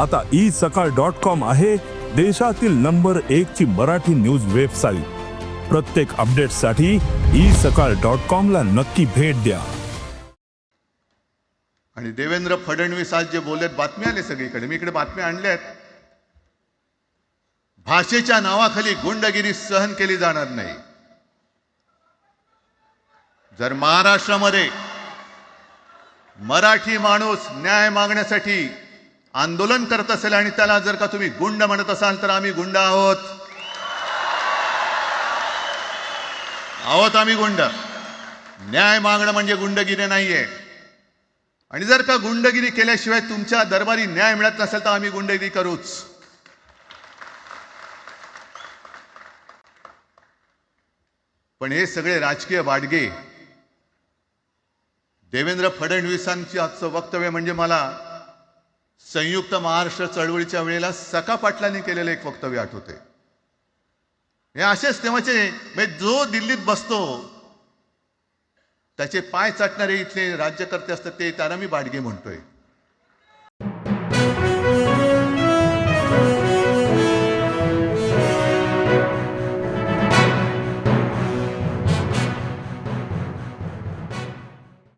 आता ई सकाळ dot com आहे देशातील नंबर एक ची मराठी न्यूज वेबसाईट. प्रत्येक अपडेटसाठी ई सकाळ डॉट कॉम ला नक्की भेट द्या. आणि देवेंद्र फडणवीस आज जे बोलत बातम्या आले सगळीकडे. मी इकडे बातम्या आणल्या आहेत भाषेच्या नावाखाली गुंडगिरी सहन केली जाणार नाही. जर महाराष्ट्रामध्ये मराठी माणूस न्याय मागण्यासाठी आंदोलन करत असेल आणि त्याला जर का तुम्ही गुंड म्हणत असाल तर आम्ही गुंड आहोत. आहोत आम्ही गुंड. न्याय मागणं म्हणजे गुंडगिरी नाहीये. आणि जर का गुंडगिरी केल्याशिवाय तुमच्या दरबारी न्याय मिळत नसेल तर आम्ही गुंडगिरी करूच. पण हे सगळे राजकीय वाडगे देवेंद्र फडणवीसांची आजचं वक्तव्य म्हणजे मला संयुक्त महाराष्ट्र चळवळीच्या वेळेला सका पाटलांनी केलेलं एक वक्तव्य आठवते हे असेच तेव्हाचे म्हणजे जो दिल्लीत बसतो त्याचे पाय चाटणारे इथले राज्यकर्ते असतात ते त्यांना मी बाडगे म्हणतोय.